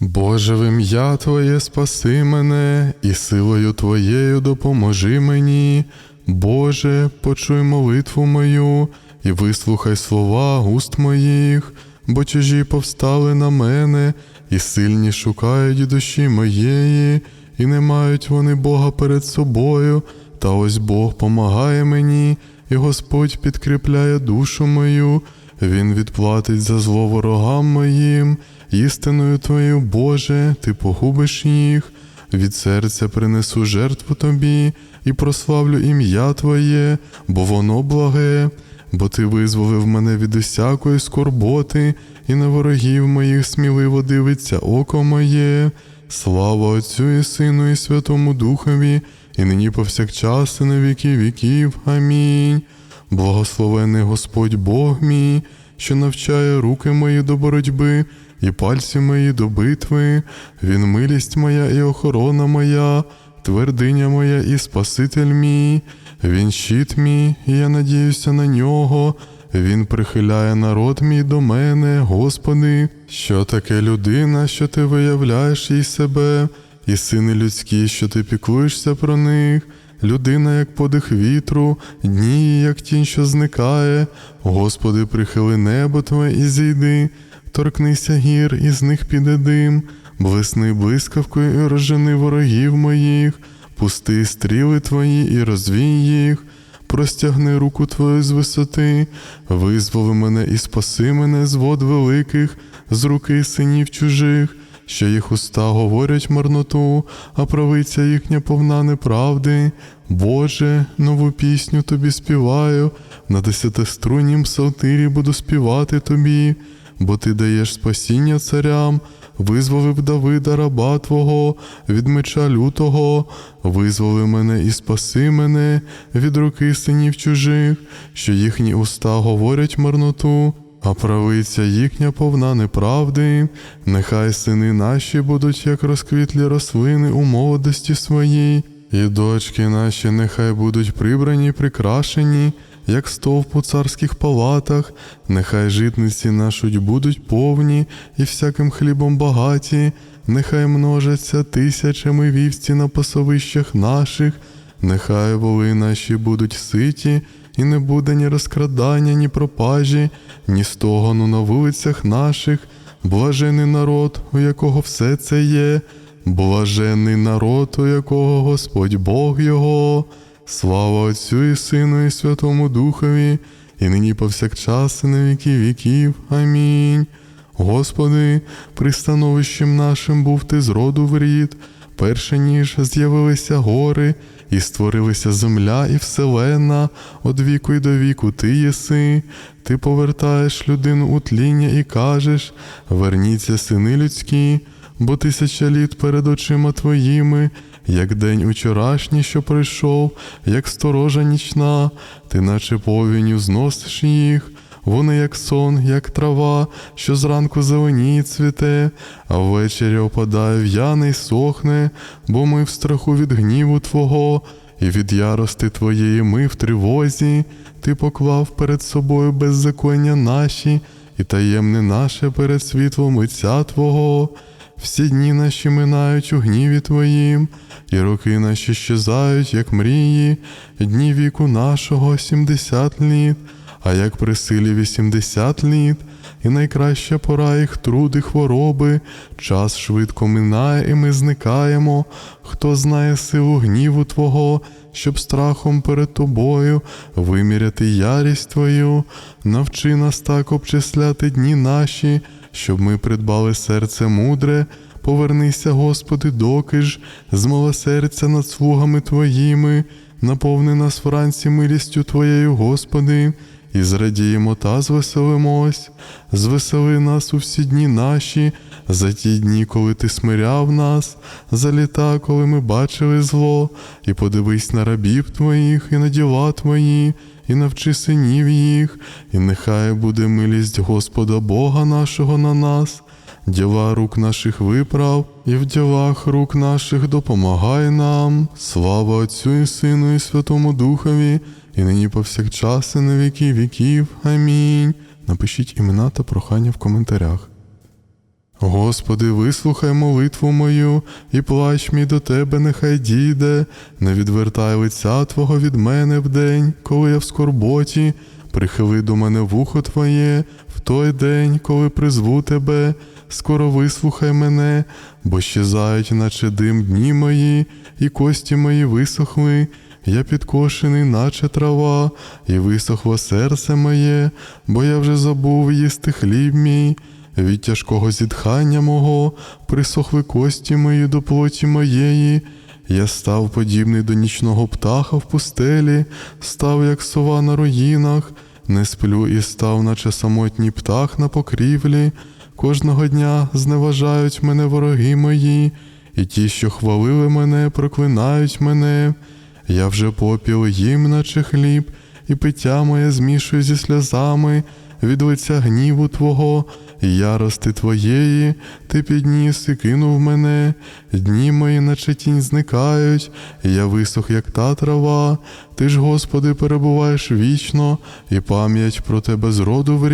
Боже, в ім'я Твоє спаси мене, і силою Твоєю допоможи мені. Боже, почуй молитву мою і вислухай слова уст моїх, бо чужі повстали на мене, і сильні шукають душі моєї, і не мають вони Бога перед собою. Та ось Бог помагає мені, і Господь підкріпляє душу мою. Він відплатить за зло ворогам моїм, істиною Твоєю, Боже, Ти погубиш їх, від серця принесу жертву Тобі і прославлю ім'я Твоє, бо воно благе, бо Ти визволив мене від усякої скорботи, і на ворогів моїх сміливо дивиться око моє. Слава Отцю і Сину, і Святому Духові, і нині повсякчас, і на віки віків. Амінь. Благословений Господь Бог мій, що навчає руки мої до боротьби і пальці мої до битви. Він милість моя і охорона моя, твердиня моя і Спаситель мій, він щит мій, і я надіюся на нього. Він прихиляє народ мій до мене, Господи, що таке людина, що ти виявляєш їй себе, і сини людські, що ти піклуєшся про них. Людина, як подих вітру, дні, як тінь, що зникає. Господи, прихили небо Твоє і зійди, торкнися гір, і з них піде дим, блисни блискавкою і розжени ворогів моїх, пусти стріли Твої і розвій їх. Простягни руку Твою з висоти, визволи мене і спаси мене з вод великих, з руки синів чужих, що їх уста говорять марноту, а правиця їхня повна неправди. Боже, нову пісню тобі співаю, на десятиструннім псалтирі буду співати тобі, бо ти даєш спасіння царям, визволив Давида раба Твого від меча лютого, визволи мене і спаси мене від руки синів чужих, що їхні уста говорять марноту. А правиця їхня повна неправди, нехай сини наші будуть, як розквітлі рослини у молодості своїй, і дочки наші нехай будуть прибрані, прикрашені, як стовп у царських палатах, нехай житниці наші будуть повні і всяким хлібом багаті, нехай множаться тисячами вівці на пасовищах наших, нехай воли наші будуть ситі, і не буде ні розкрадання, ні пропажі, ні стогону на вулицях наших, блажений народ, у якого все це є, блажений народ, у якого Господь Бог його. Слава Отцю і Сину, і Святому Духові, і нині повсякчас, і на віки віків. Амінь. Господи, пристановищем нашим був ти з роду в рід, перше ніж з'явилися гори, і створилися земля і вселена, од віку й до віку ти єси, ти повертаєш людину у тління і кажеш: верніться, сини людські, бо тисяча літ перед очима твоїми, як день учорашній, що прийшов, як сторожа нічна, ти наче повінню зносиш їх. Вони як сон, як трава, що зранку зеленіє цвіте, а ввечері опадає в'яне й сохне, бо ми в страху від гніву Твого, і від ярости Твоєї ми в тривозі, Ти поклав перед собою беззаконня наші, і таємне наше перед світлом лиця Твого. Всі дні наші минають у гніві Твоїм, і роки наші щезають, як мрії, дні віку нашого сімдесят літ а як при силі 80 літ, і найкраща пора їх труди хвороби, час швидко минає, і ми зникаємо. Хто знає силу гніву Твого, щоб страхом перед тобою виміряти ярість Твою, навчи нас так обчисляти дні наші, щоб ми придбали серце мудре. Повернися, Господи, доки ж, з милосердя над слугами Твоїми, наповни нас вранці милістю Твоєю, Господи, і зрадіємо та звеселимось, звесели нас у всі дні наші, за ті дні, коли ти смиряв нас, за літа, коли ми бачили зло, і подивись на рабів твоїх, і на діла твої, і навчи синів їх, і нехай буде милість Господа Бога нашого на нас. Діла рук наших виправ, і в ділах рук наших допомагай нам. Слава Отцю і Сину, і Святому Духові, і нині повсякчас, і на віки віків. Амінь. Напишіть імена та прохання в коментарях. Господи, вислухай молитву мою, і плач мій до тебе нехай дійде, не відвертай лиця Твого від мене вдень, коли я в скорботі, прихили до мене вухо Твоє, в той день, коли призву Тебе, скоро вислухай мене, бо щезають, наче дим дні мої, і кості мої висохли. Я підкошений, наче трава, і висохло серце моє, бо я вже забув їсти хліб мій. Від тяжкого зітхання мого присохли кості мої до плоті моєї. Я став подібний до нічного птаха в пустелі, став, як сова на руїнах, не сплю і став, наче самотній птах на покрівлі. Кожного дня зневажають мене вороги мої, і ті, що хвалили мене, проклинають мене. Я вже попіл їм, наче хліб, і пиття моє змішую зі сльозами від лиця гніву Твого, і ярости Твоєї, Ти підніс і кинув мене, дні мої, наче тінь зникають, я висох, як та трава. Ти ж, Господи, перебуваєш вічно, і пам'ять про Тебе з роду.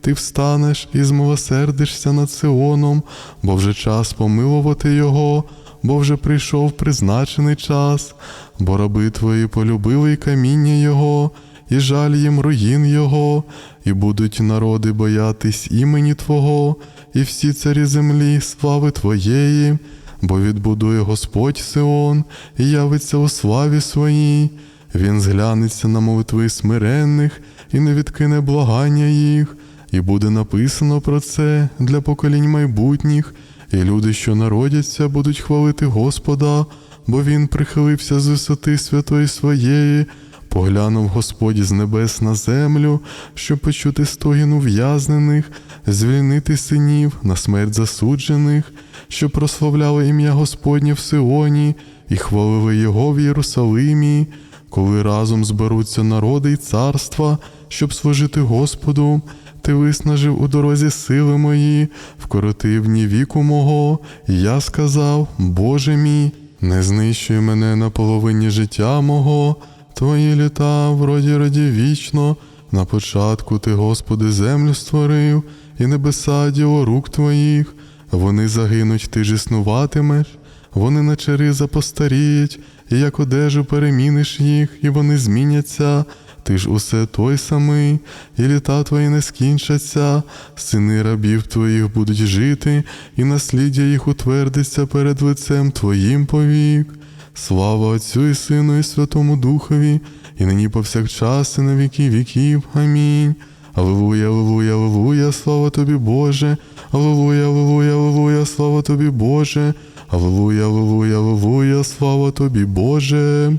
Ти встанеш і змилосердишся над Сионом, бо вже час помилувати його, бо вже прийшов призначений час, бо раби твої полюбили й каміння Його, і жаль їм руїн Його, і будуть народи боятись імені Твого, і всі царі землі слави Твоєї, бо відбудує Господь Сион, і явиться у славі своїй. Він зглянеться на молитви смиренних і не відкине благання їх, і буде написано про це для поколінь майбутніх, і люди, що народяться, будуть хвалити Господа, бо Він прихилився з висоти святої своєї, поглянув Господь з небес на землю, щоб почути стогін ув'язнених, звільнити синів на смерть засуджених, щоб прославляли ім'я Господнє в Сионі і хвалили Його в Єрусалимі, коли разом зберуться народи й царства, щоб служити Господу. Ти виснажив у дорозі сили мої, вкоротив дні віку мого, і я сказав, Боже мій, не знищуй мене на половині життя мого, твої літа вроді раді вічно. На початку ти, Господи, землю створив, і небеса діло рук твоїх. Вони загинуть, ти ж існуватимеш, вони наче риза постаріють, і як одежу переміниш їх, і вони зміняться. Ти ж усе той самий, і літа твої не скінчаться, сини рабів твоїх будуть жити, і насліддя їх утвердиться перед лицем твоїм повік. Слава Отцю і Сину, і Святому Духові, і нині повсякчас, і на віки віків. Амінь. Аллилуйя, аллилуйя, аллилуйя, слава тобі, Боже, Аллилуйя, аллилуйя, аллилуйя, слава тобі, Боже, Аллилуйя, аллилуйя, аллилуйя, слава тобі, Боже.